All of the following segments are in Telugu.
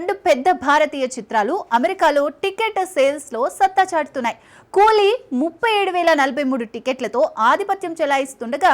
రెండు పెద్ద భారతీయ చిత్రాలు అమెరికాలో టికెట్ సేల్స్లో సత్తా చాటుతున్నాయి. కూలీ ముప్పై ఏడు వేల నలభై మూడు టికెట్లతో ఆధిపత్యం చెలాయిస్తుండగా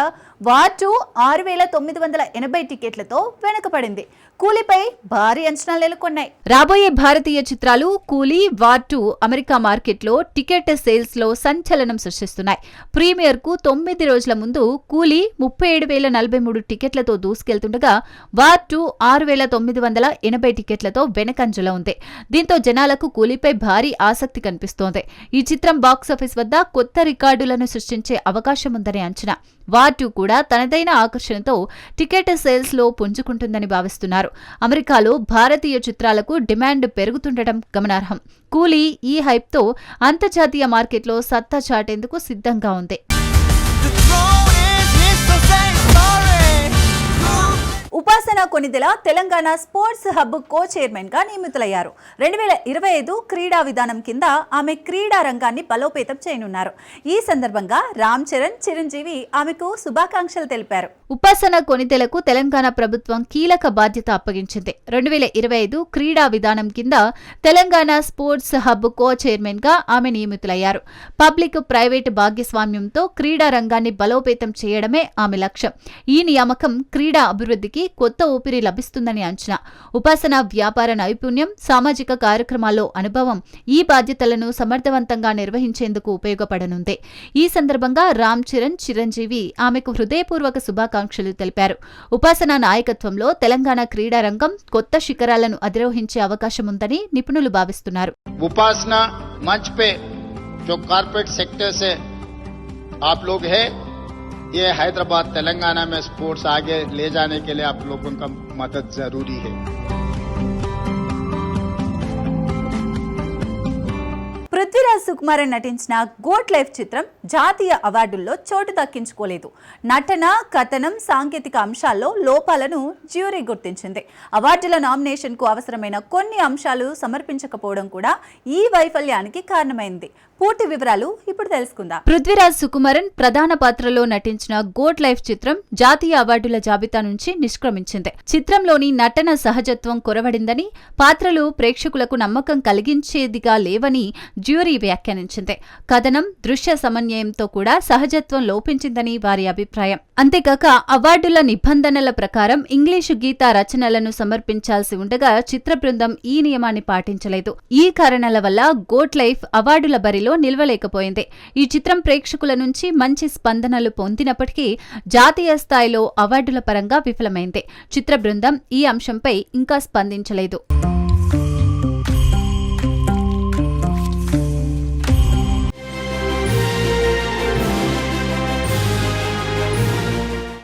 వార్ టూ ఆరు వేల తొమ్మిది వందల ఎనభై టికెట్లతో వెనుకబడింది. కూలీపై భారీ అంచనాలు నెలకొన్నాయి. రాబోయే భారతీయ చిత్రాలు కూలీ వార్ టూ అమెరికా మార్కెట్లో టికెట్ సేల్స్లో సంచలనం సృష్టిస్తున్నాయి. ప్రీమియర్కు తొమ్మిది రోజుల ముందు కూలీ ముప్పై ఏడు వేల నలభై మూడు టికెట్లతో దూసుకెళ్తుండగా వార్ టూ ఆరు వేల తొమ్మిది వందల ఎనభై టికెట్లతో వెనకంజలో ఉంది. దీంతో జనాలకు కూలీపై భారీ ఆసక్తి కనిపిస్తోంది. ఈ చిత్రం బాక్సాఫీస్ వద్ద కొత్త రికార్డులను సృష్టించే అవకాశం ఉందని అంచనా. వార్ టూ కూడా తనదైన ఆకర్షణతో టికెట్ సేల్స్లో పుంజుకుంటుందని భావిస్తున్నారు. అమెరికాలో భారతీయ చిత్రాలకు డిమాండ్ పెరుగుతుండటం గమనార్హం. కూలీ ఈ హైప్తో అంతర్జాతీయ మార్కెట్లో సత్తా చాటేందుకు సిద్ధంగా ఉంది. Konidela Telangana sports hub co చైర్మన్గా నియమితులయ్యారు. రెండు వేల ఇరవై ఐదు క్రీడా విధానం కింద ఆమె క్రీడా రంగాన్ని బలోపేతం చేయనున్నారు. ఈ సందర్భంగా రామ్ చరణ్ చిరంజీవి ఆమెకు శుభాకాంక్షలు తెలిపారు. ఉపాసన కొనిదెలకు తెలంగాణ ప్రభుత్వం కీలక బాధ్యత అప్పగించింది. రెండు వేల ఇరవై ఐదు క్రీడా విధానం కింద తెలంగాణ స్పోర్ట్స్ హబ్ కో చైర్మన్గా ఆమె నియమితులయ్యారు. పబ్లిక్ ప్రైవేట్ భాగస్వామ్యంతో క్రీడా రంగాన్ని బలోపేతం చేయడమే ఆమె లక్ష్యం. ఈ నియామకం క్రీడా అభివృద్ధికి కొత్త ఊపిరి లభిస్తుందని అంచనా ఉపాసన వ్యాపార నైపుణ్యం సామాజిక కార్యక్రమాల్లో అనుభవం ఈ బాధ్యతలను సమర్థవంతంగా నిర్వహించేందుకు ఉపయోగపడనుంది ఈ సందర్భంగా రామ్ చరణ్ చిరంజీవి ఆమెకు హృదయపూర్వక శుభాకాంక్షలు తెలిపారు ఉపాసన నాయకత్వంలో తెలంగాణ క్రీడా రంగం కొత్త శిఖరాలను అధిరోహించే అవకాశం ఉందని నిపుణులు భావిస్తున్నారు उपासना मंच पे जो कारपोरेट सेक्टर से आप लोग हैं ये हैदराबाद तेलंगाना में स्पोर्ट्स आगे ले जाने के लिए आप लोगों का मदद ज़रूरी है। సుకుమారన్ నటించిన గోట్ లైఫ్ చిత్రం జాతీయ అవార్డుల్లో చోటు దక్కించుకోలేదు. నటన కథనం సాంకేతిక అంశాల్లో లోపాలను జ్యూరీ గుర్తించింది. అవార్డుల నామినేషన్కు అవసరమైన కొన్ని అంశాలు సమర్పించకపోవడం కూడా ఈ వైఫల్యానికి కారణమైంది. పూర్తి వివరాలు ఇప్పుడు తెలుసుకుందాం. పృథ్వీరాజ్ సుకుమారన్ ప్రధాన పాత్రలో నటించిన గోట్ లైఫ్ చిత్రం జాతీయ అవార్డుల జాబితా నుంచి నిష్క్రమించింది. చిత్రంలోని నటన సహజత్వం కొరవడిందని పాత్రలు ప్రేక్షకులకు నమ్మకం కలిగించేదిగా లేవని జ్యూరీ వ్యాఖ్యానించింది. కథనం దృశ్య సమన్వయంతో కూడా సహజత్వం లోపించిందని వారి అభిప్రాయం. అంతేకాక అవార్డుల నిబంధనల ప్రకారం ఇంగ్లీషు గీత రచనలను సమర్పించాల్సి ఉండగా చిత్ర బృందం ఈ నియమాన్ని పాటించలేదు. ఈ కారణాల వల్ల గోట్ లైఫ్ అవార్డుల బరిలో నిలవలేకపోయింది. ఈ చిత్రం ప్రేక్షకుల నుంచి మంచి స్పందనలు పొందినప్పటికీ జాతీయ స్థాయిలో అవార్డుల పరంగా విఫలమైంది. చిత్ర బృందం ఈ అంశంపై ఇంకా స్పందించలేదు.